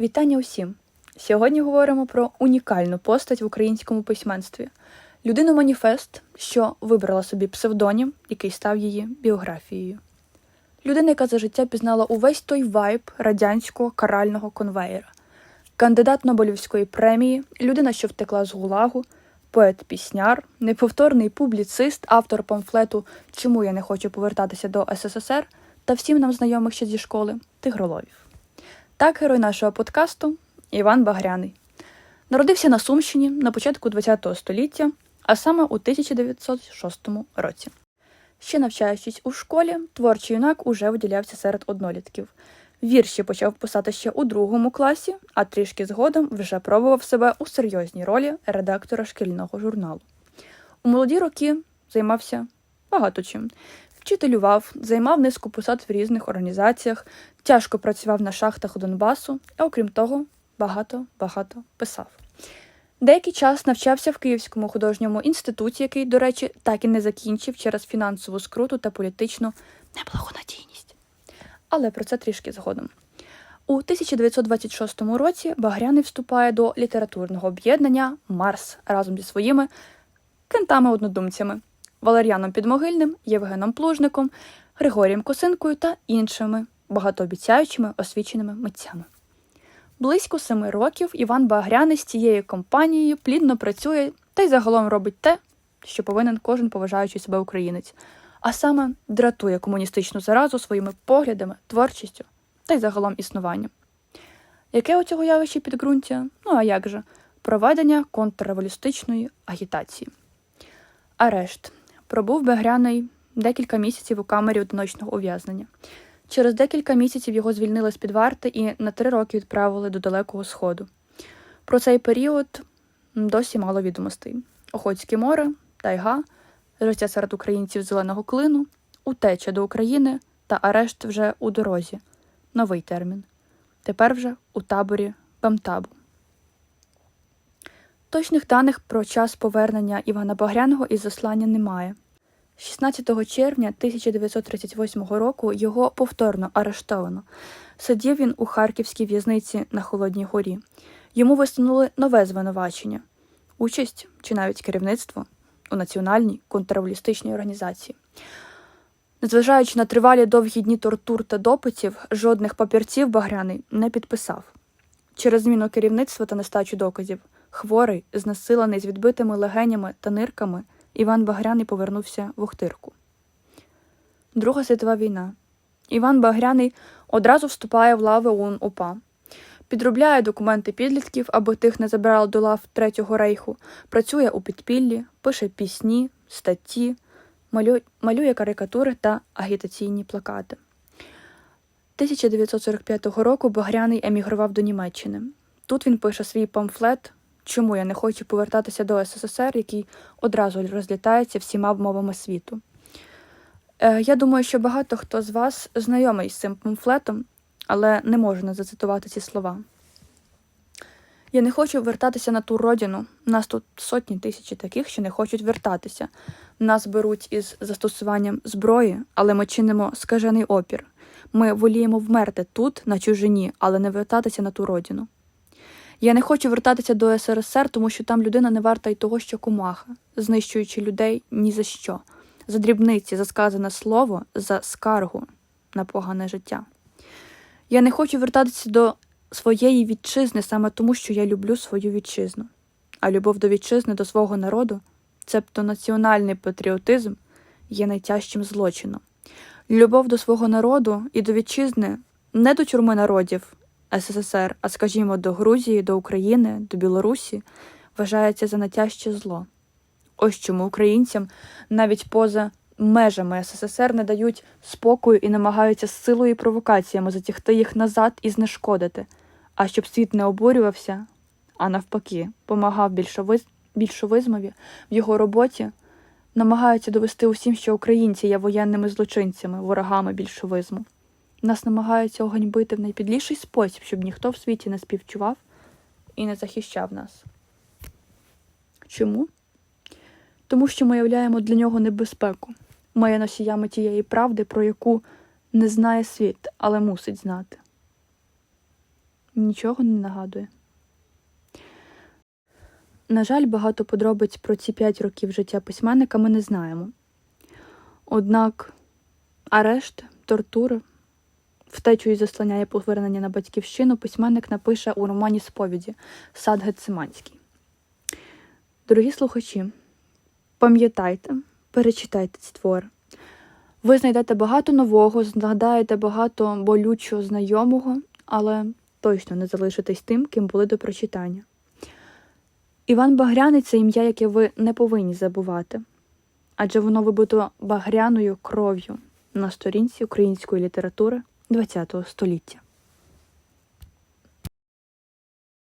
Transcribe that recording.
Вітання усім! Сьогодні говоримо про унікальну постать в українському письменстві людину маніфест, що вибрала собі псевдонім, який став її біографією. Людина, яка за життя пізнала увесь той вайб радянського карального конвеєра, кандидат Нобелівської премії, людина, що втекла з гулагу, поет-пісняр, неповторний публіцист, автор памфлету Чому я не хочу повертатися до СССР та всім нам знайомих ще зі школи Тигроловів. Так, герой нашого подкасту Іван Багряний. Народився на Сумщині на початку ХХ століття, а саме у 1906 році. Ще навчаючись у школі, творчий юнак уже виділявся серед однолітків. Вірші почав писати ще у другому класі, а трішки згодом вже пробував себе у серйозній ролі редактора шкільного журналу. У молоді роки займався багато чим. Вчителював, займав низку посад в різних організаціях, тяжко працював на шахтах Донбасу, а окрім того, багато-багато писав. Деякий час навчався в Київському художньому інституті, який, до речі, так і не закінчив через фінансову скруту та політичну неблагонадійність. Але про це трішки згодом. У 1926 році Багряний вступає до літературного об'єднання Марс разом зі своїми кентами-однодумцями Валеріаном Підмогильним, Євгеном Плужником, Григорієм Косинкою та іншими багатообіцяючими освіченими митцями. Близько семи років Іван Багряний з цією компанією плідно працює та й загалом робить те, що повинен кожен поважаючий себе українець, а саме дратує комуністичну заразу своїми поглядами, творчістю та й загалом існуванням. Яке у цього явище підґрунтя? Ну а як же? Проведення контрреволюстичної агітації. Арешт. Пробув Багряний декілька місяців у камері одиночного ув'язнення. Через декілька місяців його звільнили з під варти і на три роки відправили до Далекого Сходу. Про цей період досі мало відомостей: Охотське море, тайга, життя серед українців зеленого клину, утеча до України та арешт вже у дорозі. Новий термін. Тепер вже у таборі Бамтабу. Точних даних про час повернення Івана Багряного із заслання немає. 16 червня 1938 року його повторно арештовано. Сидів він у харківській в'язниці на Холодній Горі. Йому висунули нове звинувачення участь чи навіть керівництво у національній контрреволюстичній організації. Незважаючи на тривалі довгі дні тортур та допитів, жодних папірців Багряний не підписав. Через зміну керівництва та нестачу доказів, хворий, знесилений з відбитими легенями та нирками. Іван Багряний повернувся в Охтирку. Друга світова війна. Іван Багряний одразу вступає в лави ОУН УПА. Підробляє документи підлітків, аби тих не забирали до лав Третього рейху, працює у підпіллі, пише пісні, статті, малює карикатури та агітаційні плакати. 1945 року Багряний емігрував до Німеччини. Тут він пише свій памфлет Чому я не хочу повертатися до СССР, який одразу розлітається всіма мовами світу? Е, я думаю, що багато хто з вас знайомий з цим памфлетом, але не можу не зацитувати ці слова. Я не хочу вертатися на ту родину. Нас тут сотні тисячі таких, що не хочуть вертатися. Нас беруть із застосуванням зброї, але ми чинимо скажений опір. Ми воліємо вмерти тут, на чужині, але не вертатися на ту родину. Я не хочу вертатися до СРСР, тому що там людина не варта й того, що комаха, знищуючи людей ні за що, за дрібниці, за сказане слово, за скаргу на погане життя. Я не хочу вертатися до своєї вітчизни саме тому, що я люблю свою вітчизну. А любов до вітчизни, до свого народу, цебто національний патріотизм, є найтяжчим злочином. Любов до свого народу і до вітчизни не до тюрми народів. СССР, а скажімо, до Грузії, до України, до Білорусі, вважається за натяжче зло. Ось чому українцям навіть поза межами СССР не дають спокою і намагаються з силою і провокаціями затягти їх назад і знешкодити, а щоб світ не обурювався, а навпаки, помагав більшовиз... більшовизмові в його роботі, намагаються довести усім, що українці є воєнними злочинцями, ворогами більшовизму. Нас намагаються оганьбити в найпідліший спосіб, щоб ніхто в світі не співчував і не захищав нас. Чому? Тому що ми являємо для нього небезпеку. Ми носіями тієї правди, про яку не знає світ, але мусить знати. нічого не нагадує. На жаль, багато подробиць про ці п'ять років життя письменника ми не знаємо. Однак арешт, тортури, втечу і заслання і повернення на батьківщину письменник напише у романі Сповіді Сад Гециманський. Дорогі слухачі, пам'ятайте, перечитайте ці твори. Ви знайдете багато нового, згадаєте багато болючого знайомого, але точно не залишитесь тим, ким були до прочитання. Іван Багряний це ім'я, яке ви не повинні забувати, адже воно вибито багряною кров'ю на сторінці української літератури ХХ століття.